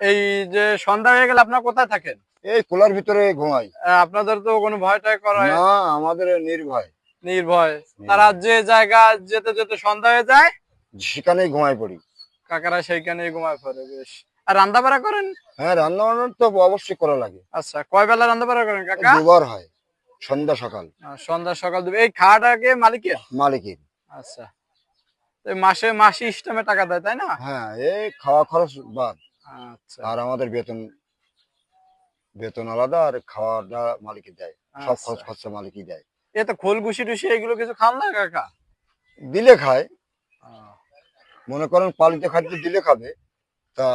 এই যে সন্ধ্যা হয়ে গেলে আপনার কোথায় থাকেন? এই কোলার ভিতরে ঘুমাই। আপনাদের তো কোনো ভয়টাই করা না। আমাদের নির্ভয়। নির্ভয়। তারা যে জায়গা যেতে যেতে সন্ধ্যা হয়ে যায় সেখানেই ঘুমাই পড়ি। কাকারা সেইখানে ঘুমায় পড়ে বেশ। আর রান্না বাড়া করেন? হ্যাঁ রান্না বান্না তো অবশ্যই করা লাগে। আচ্ছা কয় বেলা রান্না বাড়া করেন কাকা? দুবার হয় সন্ধ্যা সকাল। সন্ধ্যা সকাল দেবে এই খাওয়াটাকে মালিকের? মালিকের। আচ্ছা। মাসে মাসি ইস্টেমে টাকা দেয় তাই না? হ্যাঁ এই খাওয়া খরচ বাদ। আর আমাদের বেতন বেতন আলাদা আর খাওয়াটা মালিকই দেয়। সব আচ্ছা। খরচ খরচা মালিকই দেয়। এ তো খোল গুছি টুসি এগুলো কিছু খান না কাকা? দিলে খায়। মনে করেন পালিত খাদ্য দিলে খাবে। তা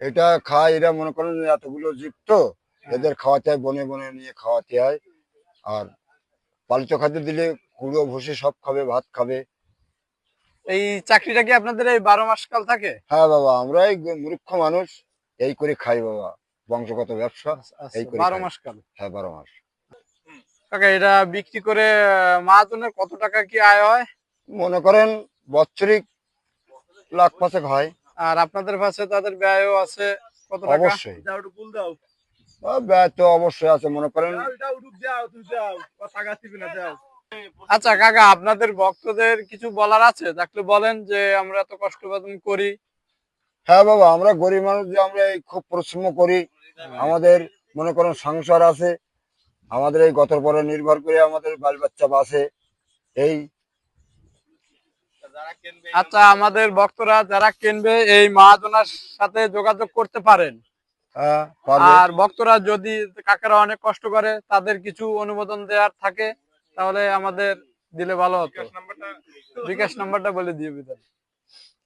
এটা খায় এরা মনে করেন এতগুলো জীব তো এদের খাওয়াতে হয় বনে বনে নিয়ে খাওয়াতে হয়। আর পালিত খাদ্য দিলে কুড়ো ভুষি সব খাবে ভাত খাবে। এই চাকরিটা কি আপনাদের এই বারো মাস কাল থাকে? হ্যাঁ বাবা আমরা এই মূর্খ মানুষ এই করে খাই বাবা। বংশগত ব্যবসা এই করে বারো মাস কাল। হ্যাঁ বারো মাস। কাকা এটা বিক্রি করে মাহাজনের কত টাকা কি আয় হয়? মনে করেন বৎসরিক লাখ পাঁচেক হয়। আর আপনাদের পাশে তাদের ব্যয়ও আছে কত টাকা? অবশ্যই। ব্যয় তো অবশ্যই আছে মনে করেন আচ্ছা কাকা আপনাদের ভক্তদের কিছু বলার আছে? থাকলে বলেন যে আমরা এত কষ্ট বেতন করি। হ্যাঁ বাবা আমরা গরিব মানুষ যে আমরা এই খুব পরিশ্রম করি। আমাদের মনে করেন সংসার আছে। আমাদের এই গতর পরে নির্ভর করে আমাদের বাল বাচ্চা বাসে। এই আচ্ছা আমাদের ভক্তরা যারা কিনবে এই মহাজনার সাথে যোগাযোগ করতে পারেন। হ্যাঁ, আর ভক্তরা যদি কাকারা অনেক কষ্ট করে তাদের কিছু অনুমোদন দেওয়ার থাকে। তাহলে আমাদের দিলে ভালো হতো। বিকাশ নাম্বারটা বলে দিয়ে বিদায়